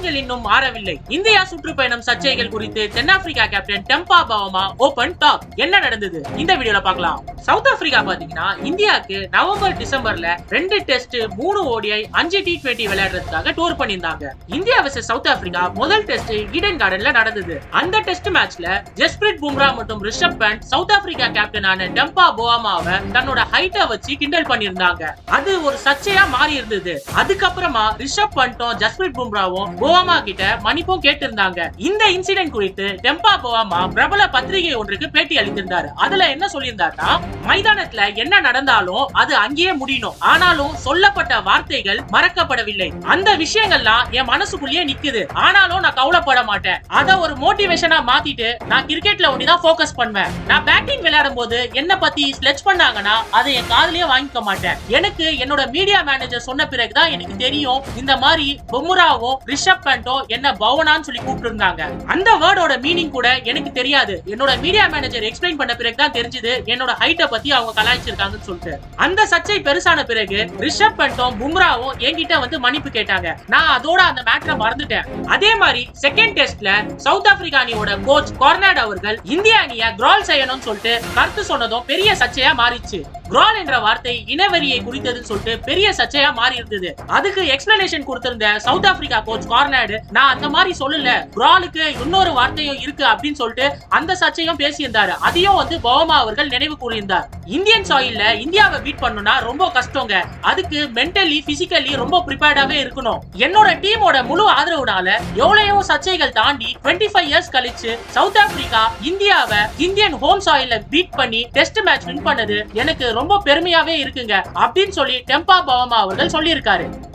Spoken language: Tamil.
காயங்கள் இன்னும் மாறவில்லை. இந்தியா சுற்றுப்பயணம் சர்ச்சைகள் குறித்து தென்னாப்பிரிக்கா captain Temba Bavuma open talk என்ன நடந்தது? இந்த வீடியோல பார்க்கலாம். சவுத் ஆப்பிரிக்கா பாத்தீங்கன்னா இந்தியாவுக்கு நவம்பர் டிசம்பர்ல ரெண்டு டெஸ்ட் மூணு ஓடிஐ அஞ்சு டி டுவெண்டி விளையாடுறதுக்காக டூர் பண்ணியிருந்தாங்க. இந்தியா vs சவுத் ஆப்பிரிக்கா முதல் டெஸ்ட் ஈடன் கார்டன்ல நடந்தது. அந்த டெஸ்ட் மேட்ச்ல ஜஸ்பிரிட் பும்ரா மற்றும் ரிஷப் பண்ட் சவுத் ஆப்பிரிக்கா கேப்டனான டெம்பா போவாமாவை தன்னோட ஹைட்டை வச்சு கிண்டல் பண்ணியிருந்தாங்க. அது ஒரு சர்ச்சையா மாறி இருந்தது அதுக்கப்புறமா ரிஷப் பண்ட்டும் ஜஸ்பிரிட் பும்ராவும் போவாமா கிட்ட மன்னிப்பும் கேட்டிருந்தாங்க. இந்த இன்சிடென்ட் குறித்து டெம்பா போவாமா பிரபல பத்திரிகை ஒன்றுக்கு பேட்டி அளித்திருந்தாரு. அதுல என்ன சொல்லியிருந்தாருன்னா மைதானத்துல என்ன நடந்தாலும் அது அங்கேயே முடியணும். ஆனாலும் சொல்லப்பட்ட வார்த்தைகள் மறக்கப்படவில்லை. அந்த விஷயங்கள்லாம் என் மனசுக்குள்ளேயே நிக்குது. ஆனாலும் நான் கவலைப்பட மாட்டேன். அத ஒரு மோட்டிவேஷனா மாத்திட்டு நான் கிரிக்கெட்ல ஒண்டிதான் போக்கஸ் பண்ணுவேன். நான் பேட்டிங் விளையாடும் போது என்ன பத்தி ஸ்லெச் பண்ணாங்கன்னா அதை என் காதுலயே வாங்கிக்க மாட்டேன். எனக்கு என்னோட மீடியா மேனேஜர் சொன்ன பிறகுதான் எனக்கு தெரியும். இந்த மாதிரி பொம்முராவும் ரிஷப் பண்டும் என்ன பவனான்னு சொல்லி கூப்பிட்டு இருந்தாங்க அந்த வேர்டோட மீனிங் கூட எனக்கு தெரியாது. என்னோட மீடியா மேனேஜர் எக்ஸ்பிளைன் பண்ண பிறகு தான் தெரிஞ்சது என்னோட ஹைட்டை பத்தி அவங்க கலாய்ச்சிருக்காங்கன்னு சொல்லிட்டு. அந்த சர்ச்சை பெருசான பிறகு ரிஷப் பண்டும் பும்ராவும் என்கிட்ட வந்து மன்னிப்பு கேட்டாங்க. நான் அதோட அந்த மேட்டரை மறந்துட்டேன். அதே மாதிரி செகண்ட் டெஸ்ட்ல சவுத் ஆப்பிரிக்கா அணியோட கோச் கொர்னாட் அவர்கள் இந்திய அணியை கிரால் செய்யணும்னு சொல்லிட்டு கருத்து சொன்னதும் பெரிய சர்ச்சையா மாறிச்சு குரால் என்ற வார்த்தை இனவெறியை குறித்ததுன்னு சொல்லிட்டு பெரிய சர்ச்சையா மாறி இருந்தது. அதுக்கு எக்ஸ்பிளனேஷன் கொடுத்திருந்த சவுத் ஆப்பிரிக்கா கோச் கார்னாடு நான் அந்த மாதிரி சொல்லல. குராலுக்கு இன்னொரு வார்த்தையும் இருக்கு அப்படின்னு சொல்லிட்டு அந்த சர்ச்சையும் பேசியிருந்தாரு. அதையும் வந்து பவமா அவர்கள் நினைவு கூறியிருந்தார். இந்தியன் சாயில்ல இந்தியாவை பீட் பண்ணணும்னா ரொம்ப கஷ்டங்க. அதுக்கு மென்டலி பிசிக்கலி ரொம்ப ப்ரிப்பேர்டாவே இருக்கணும். என்னோட டீமோட முழு ஆதரவுனால எவ்வளையோ சர்ச்சைகள் தாண்டி 25 ஃபைவ் இயர்ஸ் கழிச்சு சவுத் ஆப்பிரிக்கா இந்தியாவை இந்தியன் ஹோம் சாயில்ல பீட் பண்ணி டெஸ்ட் மேட்ச் வின் பண்ணது எனக்கு ரொம்ப பெருமையாவே இருக்குங்க. அப்படின்னு சொல்லி டெம்பா பவமா அவர்கள் சொல்லியிருக்காரு.